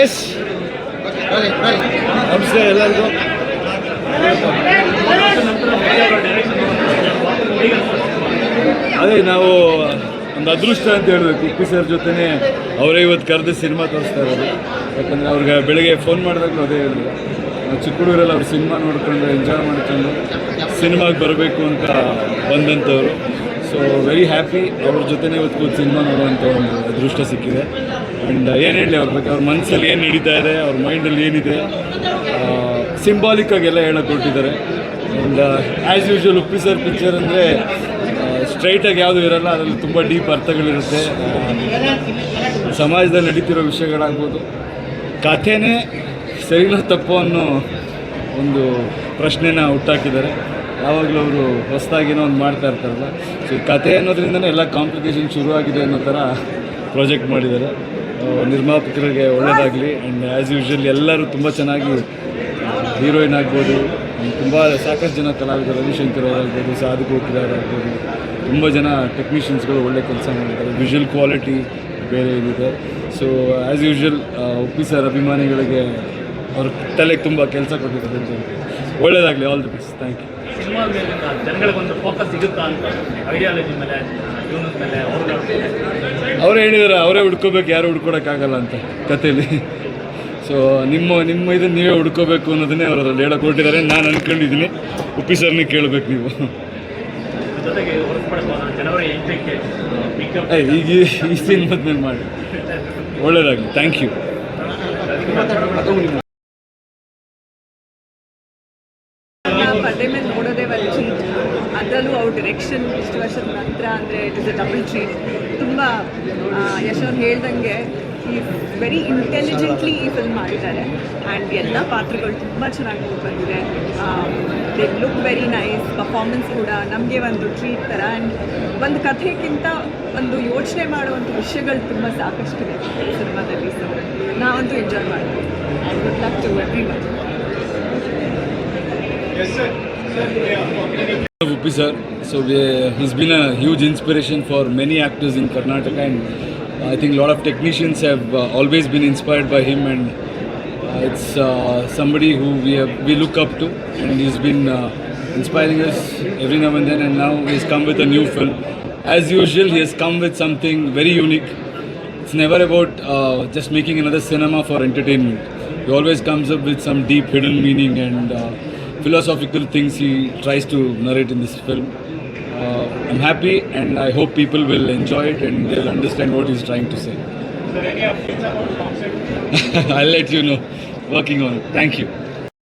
S ನಮಸ್ತೆ ಎಲ್ಲರಿಗೂ ಅದೇ ನಾವು ಒಂದು ಅದೃಷ್ಟ ಅಂತ ಹೇಳಬೇಕು, ಉಪ್ಪಿ ಸರ್ ಜೊತೆನೇ ಅವರೇ ಇವತ್ತು ಕರೆದು ಸಿನಿಮಾ ತೋರಿಸ್ತಾ ಇರೋದು. ಯಾಕಂದರೆ ಅವ್ರಿಗೆ ಬೆಳಗ್ಗೆ ಫೋನ್ ಮಾಡಿದಾಗಲೂ ಅದೇ ಹೇಳಿದ್ರು ಚಿಕ್ಕ ಹುಡುಗರೆಲ್ಲ ಅವ್ರು ಸಿನಿಮಾ ನೋಡ್ಕೊಂಡು ಎಂಜಾಯ್ ಮಾಡ್ಕೊಂಡು ಸಿನಿಮಾಗೆ ಬರಬೇಕು ಅಂತ ಬಂದಂಥವ್ರು. ಸೊ ವೆರಿ ಹ್ಯಾಪಿ ಅವ್ರ ಜೊತೆನೇ ಇವತ್ತು ಕೂತು ಸಿನಿಮಾ ನೋಡುವಂಥ ಒಂದು ಅದೃಷ್ಟ ಸಿಕ್ಕಿದೆ. ಆ್ಯಂಡ್ ಏನು ಹೇಳಿ ಅವ್ರ ಬಗ್ಗೆ? ಅವ್ರ ಮನಸ್ಸಲ್ಲಿ ಏನು ನಡೀತಾ ಇದೆ? ಅವ್ರ ಮೈಂಡಲ್ಲಿ ಏನಿದೆ? ಸಿಂಬಾಲಿಕ್ ಎಲ್ಲ ಹೇಳಕ್ಕೆ ಕೊಟ್ಟಿದ್ದಾರೆ and as usual Uppi sir picture ಅಂದರೆ ಸ್ಟ್ರೈಟಾಗಿ ಯಾವುದೂ ಇರಲ್ಲ, ಅದರಲ್ಲಿ ತುಂಬ ಡೀಪ್ ಅರ್ಥಗಳಿರುತ್ತೆ. ಸಮಾಜದಲ್ಲಿ ನಡೀತಿರೋ ವಿಷಯಗಳಾಗ್ಬೋದು. ಕಥೆನೇ ಸರಿನೋ ತಪ್ಪು ಅನ್ನೋ ಒಂದು ಪ್ರಶ್ನೆನ ಹುಟ್ಟಾಕಿದ್ದಾರೆ. ಯಾವಾಗಲೂ ಅವರು ಹೊಸದಾಗಿನೋ ಒಂದು ಮಾಡ್ತಾ ಇರ್ತಾರಲ್ಲ. ಸೊ ಕಥೆ ಅನ್ನೋದ್ರಿಂದನೇ ಎಲ್ಲ ಕಾಂಪ್ಲಿಕೇಶನ್ ಶುರುವಾಗಿದೆ ಅನ್ನೋ ಥರ ಪ್ರಾಜೆಕ್ಟ್ ಮಾಡಿದ್ದಾರೆ. ನಿರ್ಮಾಪಕರಿಗೆ ಒಳ್ಳೆಯದಾಗಲಿ ಆ್ಯಂಡ್ ಆ್ಯಸ್ ಯೂಶ್ವಲ್ ಎಲ್ಲರೂ ತುಂಬ ಚೆನ್ನಾಗಿ ಹೀರೋಯಿನ್ ಆಗ್ಬೋದು. ತುಂಬ ಸಾಕಷ್ಟು ಜನ ಕಲಾವಿದರು, ರವಿಶಂಕರ್ ಅವರಾಗ್ಬೋದು, ಸಾಧು ಆಗ್ಬೋದು. ತುಂಬ ಜನ ಟೆಕ್ನಿಷಿಯನ್ಸ್ಗಳು ಒಳ್ಳೆ ಕೆಲಸ ಮಾಡಿದ್ದಾರೆ ವಿಷುವಲ್ ಕ್ವಾಲಿಟಿ ಬೇರೆ ಇದಿದೆ so as usual Uppi sir ಅಭಿಮಾನಿಗಳಿಗೆ ಅವ್ರ ತಲೆಗೆ ತುಂಬ ಕೆಲಸ ಕೊಟ್ಟಿದ್ದಾರೆ ಅಂತ ಒಳ್ಳೇದಾಗಲಿ all the best thank you cinema ಮೇಲೆ ಜನಗಳಿಗೊಂದು ಫೋಕಸ್ ಸಿಗುತ್ತಾ ಅಂತ ಐಡಿಯಾಲಜಿ ಮೇಲೆ ಜೀವನದ ಮೇಲೆ ಅವರೇ ಹೇಳಿದಾರೆ ಅವರೇ ಹುಡ್ಕೋಬೇಕು ಯಾರು ಹುಡ್ಕೊಡೋಕ್ಕಾಗಲ್ಲ ಅಂತ ಕಥೆಯಲ್ಲಿ ಸೊ ನಿಮ್ಮ ನಿಮ್ಮ ಇದನ್ನು ನೀವೇ ಹುಡ್ಕೋಬೇಕು ಅನ್ನೋದನ್ನೇ ಅವರು ಅದ್ರಲ್ಲಿ ಹೇಳಕ್ಕೆ ಹೊರಟಿದ್ದಾರೆ. ನಾನು ಅಂದ್ಕೊಂಡಿದ್ದೀನಿ ಉಪ್ಪಿ ಸರ್ನೇ ಕೇಳಬೇಕು ನೀವು. ಈಗ ಈ- ಈ ಸಿನಿಮಾದ ಮೇಲೆ ಮಾಡಿ ಒಳ್ಳೆಯದಾಗಲಿ ಥ್ಯಾಂಕ್ ಯು ಪರ್ದೆ ಮೇಲೆ ನೋಡೋದೇ ಒಂದು ಟ್ರೀಟ್ ಅದರಲ್ಲೂ ಅವ್ರ ಡಿರೆಕ್ಷನ್ ಇಷ್ಟು ವರ್ಷದ ನಂತರ ಅಂದರೆ it is a double treat ತುಂಬ ಯಶ್ ಅವ್ರು ಹೇಳ್ದಂಗೆ ಈ ವೆರಿ ಇಂಟೆಲಿಜೆಂಟ್ಲಿ ಈ ಫಿಲ್ಮ್ ಮಾಡಿದ್ದಾರೆ. ಆ್ಯಂಡ್ ಎಲ್ಲ ಪಾತ್ರಗಳು ತುಂಬ ಚೆನ್ನಾಗಿ ಬಂದಿದೆ. They look very nice performance ಕೂಡ ನಮಗೆ ಒಂದು ಟ್ರೀಟ್ ಥರ ಆ್ಯಂಡ್ ಒಂದು ಕಥೆಗಿಂತ ಒಂದು ಯೋಚನೆ ಮಾಡುವಂಥ ವಿಷಯಗಳು ತುಂಬ ಸಾಕಷ್ಟಿದೆ ಸಿನಿಮಾದಲ್ಲಿ. ಸೊ ನಾವಂತೂ ಎಂಜಾಯ್ ಮಾಡ್ತೀವಿ. And good luck to everyone Upi sir. So we, he's been a huge inspiration for many actors in Karnataka, and I think a lot of technicians have uh, always been inspired by him, and uh, it's uh, somebody who we have, we look up to, and he's been uh, inspiring us every now and then. And now he's come with a new film. As usual, he has come with something very unique. It's never about uh, just making another cinema for entertainment. He always comes up with some deep hidden meaning and uh, philosophical things he tries to narrate in this film. Uh, I'm happy and I hope people will enjoy it and they'll understand what he's trying to say. I'll let you know. Working on it. Thank you.